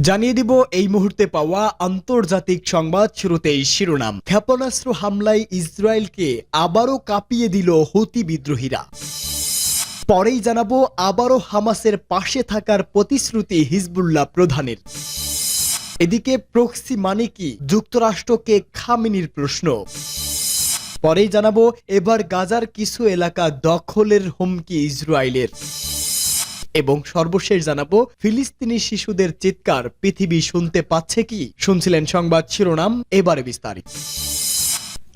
জানিয়ে দিব এই মুহূর্তে পাওয়া আন্তর্জাতিক সংবাদ শুরুতেই শিরোনাম। ক্ষেপণাস্ত্র হামলায় ইসরায়েলকে আবারও কাঁপিয়ে দিল হুতি বিদ্রোহীরা। পরেই জানাব আবারও হামাসের পাশে থাকার প্রতিশ্রুতি হিজবুল্লাহ প্রধানের। এদিকে প্রক্সি মানে কি? যুক্তরাষ্ট্রকে খামিনির প্রশ্ন। পরেই জানাব এবার গাজার কিছু এলাকা দখলের হুমকি ইসরায়েলের। এবং সর্বশেষ জানাব, ফিলিস্তিনি শিশুদের চিৎকার পৃথিবী শুনতে পাচ্ছে কি? শুনছিলেন সংবাদ শিরোনাম, এবারে বিস্তারিত।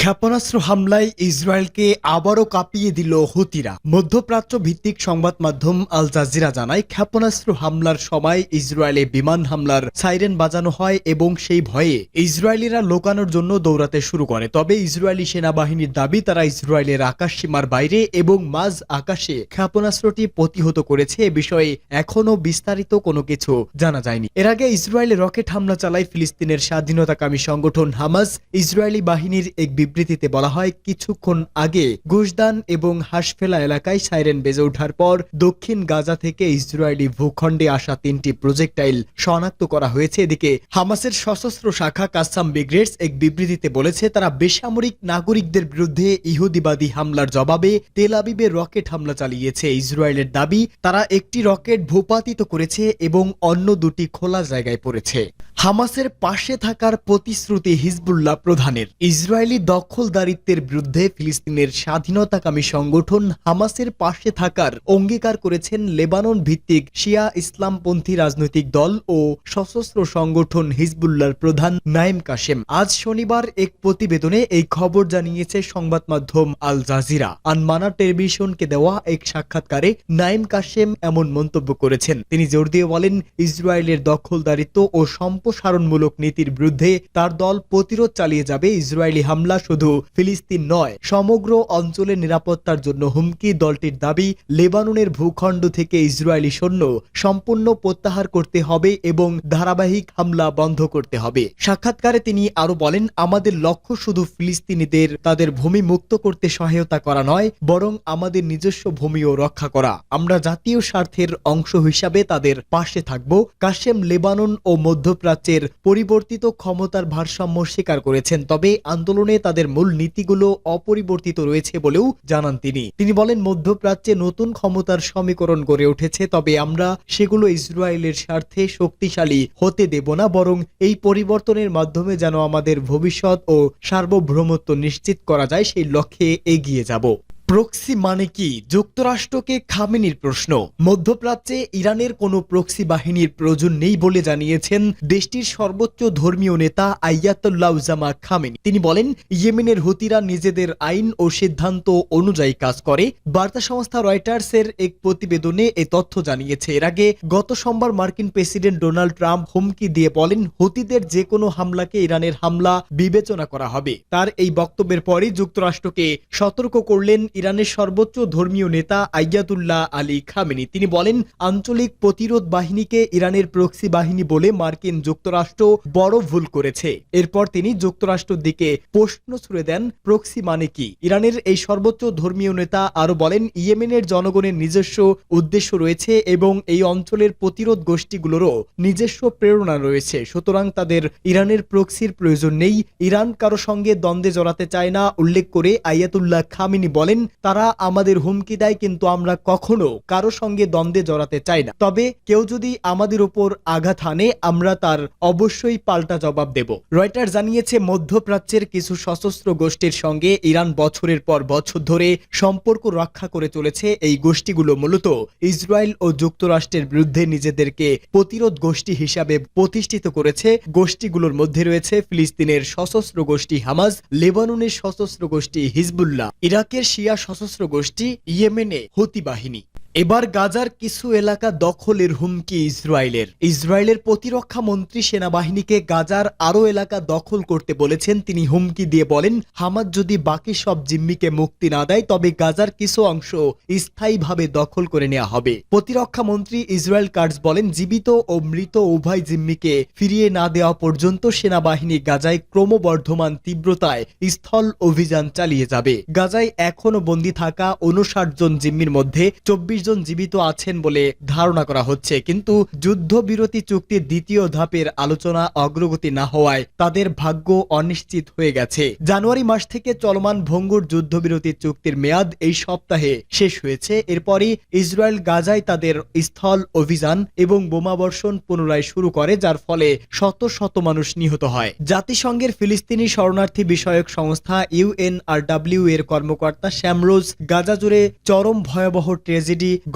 ক্ষেপণাস্ত্র হামলায় ইসরায়েলকে আবারও কাঁপিয়ে দিল হুতিরা। মধ্যপ্রাচ্য ভিত্তিক সংবাদ মাধ্যম আল জাজিরা জানায়, ক্ষেপণাস্ত্র হামলার সময় ইসরায়েলে বিমান হামলার সাইরেন বাজানো হয় এবং সেই ভয়ে ইসরায়েলিরা লোকানোর জন্য দৌড়াতে শুরু করে। তবে ইসরায়েলি সেনাবাহিনীর দাবি, তারা ইসরায়েলের আকাশ সীমার বাইরে এবং মাঝ আকাশে ক্ষেপণাস্ত্রটি প্রতিহত করেছে এ বিষয়ে এখনও বিস্তারিত কোনো কিছু জানা যায়নি। এর আগে ইসরায়েলে রকেট হামলা চালায় ফিলিস্তিনের স্বাধীনতাকামী সংগঠন হামাস। ইসরায়েলি বাহিনীর এক বিবৃতিতে বলা হয়, কিছুক্ষণ আগে গুশদান এবং হাসফেলা এলাকায় সাইরেন বেজে ওঠার পর দক্ষিণ গাজা থেকে ইসরায়েলি ভূখণ্ডে আসা তিনটি প্রজেক্টাইল শনাক্ত করা হয়েছে। এদিকে হামাসের সশস্ত্র শাখা কাসাম ব্রিগেডস এক বিবৃতিতে বলেছে, তারা বেসামরিক নাগরিকদের বিরুদ্ধে ইহুদিবাদী হামলার জবাবে তেল আবিবে রকেট হামলা চালিয়েছে। ইসরায়েলের দাবি, তারা একটি রকেট ভূপাতিত করেছে এবং অন্য দুটি খোলা জায়গায় পড়েছে। হামাসের পাশে থাকার প্রতিশ্রুতি হিজবুল্লাহ প্রধানের। ইসরায়েলি দখলদারিত্বের বিরুদ্ধে ফিলিস্তিনের স্বাধীনতাকামী সংগঠন হামাসের পাশে থাকার অঙ্গীকার করেছেন লেবানন ভিত্তিক শিয়া ইসলামপন্থী রাজনৈতিক দল ও সশস্ত্র সংগঠন হিজবুল্লাহর প্রধান নাইম কাশেম। আজ শনিবার এক প্রতিবেদনে এই খবর জানিয়েছে সংবাদ মাধ্যম আল জাজিরা। আনমানা টেলিভিশনকে দেওয়া এক সাক্ষাৎকারে নাইম কাশেম এমন মন্তব্য করেছেন। তিনি জোর দিয়ে বলেন, ইসরায়েলের দখলদারিত্ব ও সম্প্রসারণমূলক নীতির বিরুদ্ধে তার দল প্রতিরোধ চালিয়ে যাবে। ইসরায়েলি হামলা শুধু ফিলিস্তিন নয়, সমগ্র অঞ্চলের নিরাপত্তার জন্য হুমকি দলটির দাবি, লেবাননের ভূখণ্ড থেকে ইসরায়েলি সৈন্য সম্পূর্ণ প্রত্যাহার করতে হবে এবং ধারাবাহিক হামলা বন্ধ করতে হবে। সাক্ষাৎকারে তিনি আরও বলেন, আমাদের লক্ষ্য শুধু ফিলিস্তিনিদের, তাদের ভূমি মুক্ত করতে সহায়তা করা নয়, বরং আমাদের নিজস্ব ভূমিও রক্ষা করা। আমরা জাতীয় স্বার্থের অংশ হিসাবে তাদের পাশে থাকব। কাশেম লেবানন ও মধ্যপ্রাচ্যের পরিবর্তিত ক্ষমতার ভারসাম্য স্বীকার করেছেন, তবে আন্দোলনে তাদের মূল নীতিগুলো অপরিবর্তিত রয়েছে বলেও জানান তিনি। তিনি বলেন, মধ্যপ্রাচ্যে নতুন ক্ষমতার সমীকরণ গড়ে উঠেছে, তবে আমরা সেগুলো ইসরায়েলের স্বার্থে শক্তিশালী হতে দেব না, বরং এই পরিবর্তনের মাধ্যমে যেন আমাদের ভবিষ্যৎ ও সার্বভৌমত্ব নিশ্চিত করা যায়, সেই লক্ষ্যে এগিয়ে যাব। প্রক্সি মানে কি? যুক্তরাষ্ট্রকে খামেনির প্রশ্ন। মধ্যপ্রাচ্যে ইরানের কোনো প্রক্সি বাহিনীর প্রয়োজন নেই বলে জানিয়েছেন দেশটির সর্বোচ্চ ধর্মীয় নেতা আইয়াতুল্লাহ উজামা খামেনি। তিনি বলেন, ইয়েমেনের হুতিরা নিজেদের আইন ও সিদ্ধান্ত অনুযায়ী কাজ করে। বার্তা সংস্থা রয়টার্সের এক প্রতিবেদনে এ তথ্য জানিয়েছে। এর আগে গত সোমবার মার্কিন প্রেসিডেন্ট ডোনাল্ড ট্রাম্প হুমকি দিয়ে বলেন, হুতিদের যে কোনো হামলাকে ইরানের হামলা বিবেচনা করা হবে। তার এই বক্তব্যের পরই যুক্তরাষ্ট্রকে সতর্ক করলেন ইরানের সর্বোচ্চ ধর্মীয় নেতা আইয়াতুল্লাহ আলী খামেনি। তিনি বলেন, আঞ্চলিক প্রতিরোধ বাহিনীকে ইরানের প্রক্সি বাহিনী বলে মার্কিন যুক্তরাষ্ট্র বড় ভুল করেছে। এরপর তিনি যুক্তরাষ্ট্রের দিকে প্রশ্ন ছুড়ে দেন, প্রক্সি মানে কি? ইরানের এই সর্বোচ্চ ধর্মীয় নেতা আরও বলেন, ইয়েমেনের জনগণের নিজস্ব উদ্দেশ্য রয়েছে এবং এই অঞ্চলের প্রতিরোধ গোষ্ঠীগুলোরও নিজস্ব প্রেরণা রয়েছে। সুতরাং তাদের ইরানের প্রক্সির প্রয়োজন নেই। ইরান কারও সঙ্গে দ্বন্দ্বে জড়াতে চায় না, উল্লেখ করে আয়াতুল্লাহ খামিনি বলেন তারা আমাদের হুমকি দেয় কিন্তু আমরা কখনো কারও সঙ্গে দ্বন্দ্বে জড়াতে চাই না। তবে কেউ যদি আমাদের উপর আঘাত হানে, আমরা তার অবশ্যই পাল্টা জবাব দেব। রয়টার জানিয়েছে, মধ্যপ্রাচ্যের কিছু সশস্ত্র গোষ্ঠীর সঙ্গে ইরান বছরের পর বছর ধরে সম্পর্ক রক্ষা করে চলেছে। এই গোষ্ঠীগুলো মূলত ইসরায়েল ও যুক্তরাষ্ট্রের বিরুদ্ধে নিজেদেরকে প্রতিরোধ গোষ্ঠী হিসাবে প্রতিষ্ঠিত করেছে। গোষ্ঠীগুলোর মধ্যে রয়েছে ফিলিস্তিনের সশস্ত্র গোষ্ঠী হামাজ লেবাননের সশস্ত্র গোষ্ঠী হিজবুল্লাহ। ইরাকের শিয়া সশস্ত্র গোষ্ঠী ইয়েমেনে হতি বাহিনী। এবার গাজার কিছু এলাকা দখলের হুমকি ইসরায়েলের। ইসরায়েলের প্রতিরক্ষা মন্ত্রী সেনাবাহিনীকে গাজার আরও এলাকা দখল করতে বলেছেন। তিনি হুমকি দিয়ে বলেন, হামাদ যদি বাকি সব জিম্মিকে মুক্তি না দেয়, তবে গাজার কিছু অংশ স্থায়ীভাবে দখল করে নেওয়া হবে। প্রতিরক্ষা মন্ত্রী ইসরায়েল কার্ডস বলেন, জীবিত ও মৃত উভয় জিম্মিকে ফিরিয়ে না দেওয়া পর্যন্ত সেনাবাহিনী গাজায় ক্রমবর্ধমান তীব্রতায় স্থল অভিযান চালিয়ে যাবে। গাজায় এখনও বন্দী থাকা উনষাট জন জিম্মির মধ্যে চব্বিশ জন জীবিত আছেন বলে ধারণা করা হচ্ছে। কিন্তু যুদ্ধবিরতি চুক্তির দ্বিতীয় ধাপের আলোচনা অগ্রগতি না হওয়ায় তাদের ভাগ্য অনিশ্চিত হয়ে গেছে। জানুয়ারি মাস থেকে চলমান ভঙ্গুর যুদ্ধবিরতি চুক্তির মেয়াদ এই সপ্তাহে শেষ হয়েছে। এরপরই ইসরায়েল গাজায় তাদের স্থল অভিযান এবং বোমাবর্ষণ পুনরায় শুরু করে, যার ফলে শত শত মানুষ নিহত হয়। জাতিসংঘের ফিলিস্তিনি শরণার্থী বিষয়ক সংস্থা ইউএনআরডব্লিউ এর কর্মকর্তা শ্যামরোজ গাজা জুড়ে চরম ভয়াবহ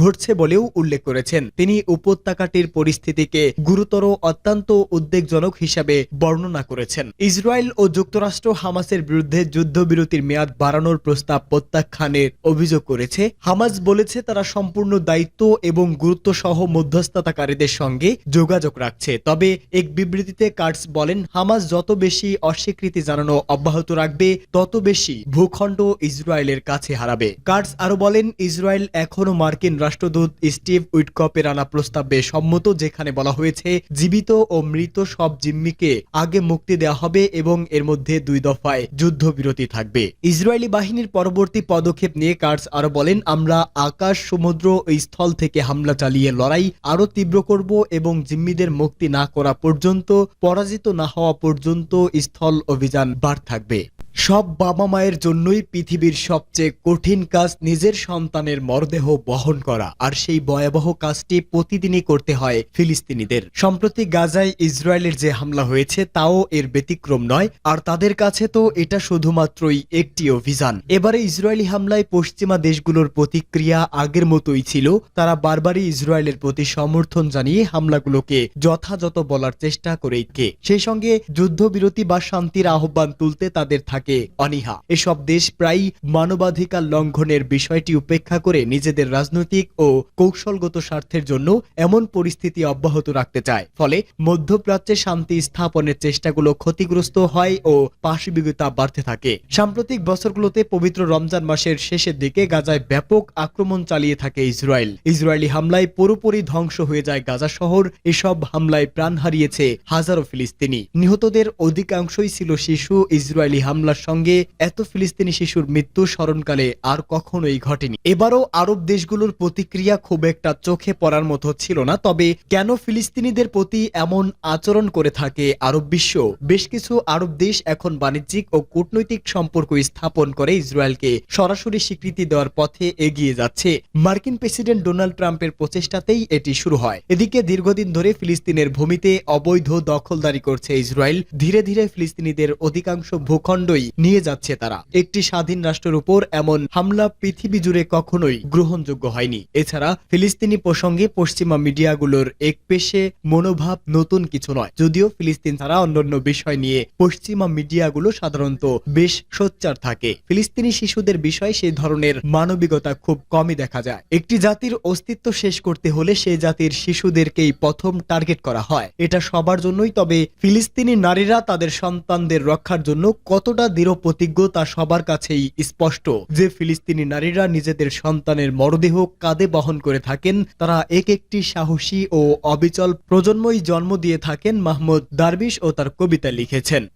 ঘটছে বলেও উল্লেখ করেছেন। তিনি উপত্যকাটির পরিস্থিতিকে গুরুতর অত্যন্ত উদ্বেগজনক হিসাবে বর্ণনা করেছেন। ইসরায়েল ও যুক্তরাষ্ট্র হামাসের বিরুদ্ধে যুদ্ধবিরতির মেয়াদ বাড়ানোর প্রস্তাব প্রত্যাখ্যানের অভিযোগ করেছে। হামাস বলেছে, তারা সম্পূর্ণ দায়িত্ব এবং গুরুত্ব সহ মধ্যস্থতাকারীদের সঙ্গে যোগাযোগ রাখছে। তবে এক বিবৃতিতে কার্টস বলেন, হামাস যত বেশি অস্বীকৃতি জানানো অব্যাহত রাখবে, তত বেশি ভূখণ্ড ইসরায়েলের কাছে হারাবে। কার্টস আরও বলেন, ইসরায়েল এখনও মার্কিন রাষ্ট্রদূত স্টিভ উইটকপের আনা প্রস্তাবে সম্মত, যেখানে বলা হয়েছে, জীবিত ও মৃত সব জিম্মিকে আগে মুক্তি দেওয়া হবে এবং এর মধ্যে দুই দফায় যুদ্ধবিরতি থাকবে। ইসরায়েলি বাহিনীর পরবর্তী পদক্ষেপ নিয়ে কার্স আরও বলেন, আমরা আকাশ, সমুদ্র স্থল থেকে হামলা চালিয়ে লড়াই আরও তীব্র করব এবং জিম্মিদের মুক্তি না করা পর্যন্ত, পরাজিত না হওয়া পর্যন্ত স্থল অভিযান বার থাকবে। সব বাবা মায়ের জন্যই পৃথিবীর সবচেয়ে কঠিন কাজ নিজের সন্তানের মরদেহ বহন করা। আর সেই ভয়াবহ কাজটি প্রতিদিনই করতে হয় ফিলিস্তিনিদের। সম্প্রতি গাজায় ইসরায়েলের যে হামলা হয়েছে, তাও এর ব্যতিক্রম নয়। আর তাদের কাছে তো এটা শুধুমাত্রই একটি অভিযান। এবারে ইসরায়েলি হামলায় পশ্চিমা দেশগুলোর প্রতিক্রিয়া আগের মতোই ছিল। তারা বারবারই ইসরায়েলের প্রতি সমর্থন জানিয়ে হামলাগুলোকে যথাযথ বলার চেষ্টা করেই কে। সেই সঙ্গে যুদ্ধবিরতি বা শান্তির আহ্বান তুলতে তাদের থাকে অনীহা। এসব দেশ প্রায় মানবাধিকার লঙ্ঘনের বিষয়টি উপেক্ষা করে নিজেদের রাজনৈতিক ও কৌশলগত স্বার্থের জন্য এমন পরিস্থিতি অব্যাহত রাখতে চায়। ফলে মধ্যপ্রাচ্যে শান্তি স্থাপনের চেষ্টাগুলো ক্ষতিগ্রস্ত হয় ও পাশবিকতা বাড়তে থাকে। সাম্প্রতিক বছরগুলোতে পবিত্র রমজান মাসের শেষের দিকে গাজায় ব্যাপক আক্রমণ চালিয়ে থাকে ইসরায়েল। ইসরায়েলি হামলায় পুরোপুরি ধ্বংস হয়ে যায় গাজা শহর। এসব হামলায় প্রাণ হারিয়েছে হাজারো ফিলিস্তিনি। নিহতদের অধিকাংশই ছিল শিশু। ইসরায়েলি হামলার সঙ্গে এত ফিলিস্তিনি শিশুর মৃত্যু স্মরণকালে আর কখনোই ঘটেনি। এবারও আরব দেশগুলোর প্রতিক্রিয়া খুব একটা চোখে পড়ার মতো ছিল না, তবে কেন ফিলিস্তিনিদের প্রতি এমন আচরণ করে থাকে আরব বিশ্ব? বেশ কিছু আরব দেশ এখন বাণিজ্যিক ও কূটনৈতিক সম্পর্ক স্থাপন করে ইসরায়েলকে সরাসরি স্বীকৃতি দেওয়ার পথে এগিয়ে যাচ্ছে। মার্কিন প্রেসিডেন্ট ডোনাল্ড ট্রাম্পের প্রচেষ্টাতেই এটি শুরু হয়। এদিকে দীর্ঘদিন ধরে ফিলিস্তিনের ভূমিতে অবৈধ দখলদারি করছে ইসরায়েল। ধীরে ধীরে ফিলিস্তিনিদের অধিকাংশ ভূখণ্ডই নিয়ে যাচ্ছে তারা। একটি স্বাধীন রাষ্ট্রের উপর এমন হামলা পৃথিবী জুড়ে কখনোই গ্রহণযোগ্য হয়নি। এছাড়া ফিলিস্তিনি প্রসঙ্গে পশ্চিমা মিডিয়াগুলোর এক পেশে মনোভাব নতুন কিছু নয়। যদিও ফিলিস্তিন ছাড়া অন্যান্য বিষয় নিয়ে পশ্চিমা মিডিয়াগুলো সাধারণত বেশ সোচ্চার থাকে। ফিলিস্তিনি শিশুদের বিষয়ে সেই ধরনের মানবিকতা খুব কমই দেখা যায়। একটি জাতির অস্তিত্ব শেষ করতে হলে সে জাতির শিশুদেরকেই প্রথম টার্গেট করা হয়। এটা সবার জন্যই, তবে ফিলিস্তিনি নারীরা তাদের সন্তানদের রক্ষার জন্য কতটা দৃঢ় প্রতিজ্ঞ তা সবার কাছেই স্পষ্ট। যে ফিলিস্তিনি নারীরা নিজেদের সন্তানের মরদেহ কাঁধে বহন করে থাকেন, তারা এক একটি সাহসী ও অবিচল প্রজন্মই জন্ম দিয়ে থাকেন মাহমুদ দারবিশ ও তার কবিতা লিখেছেন।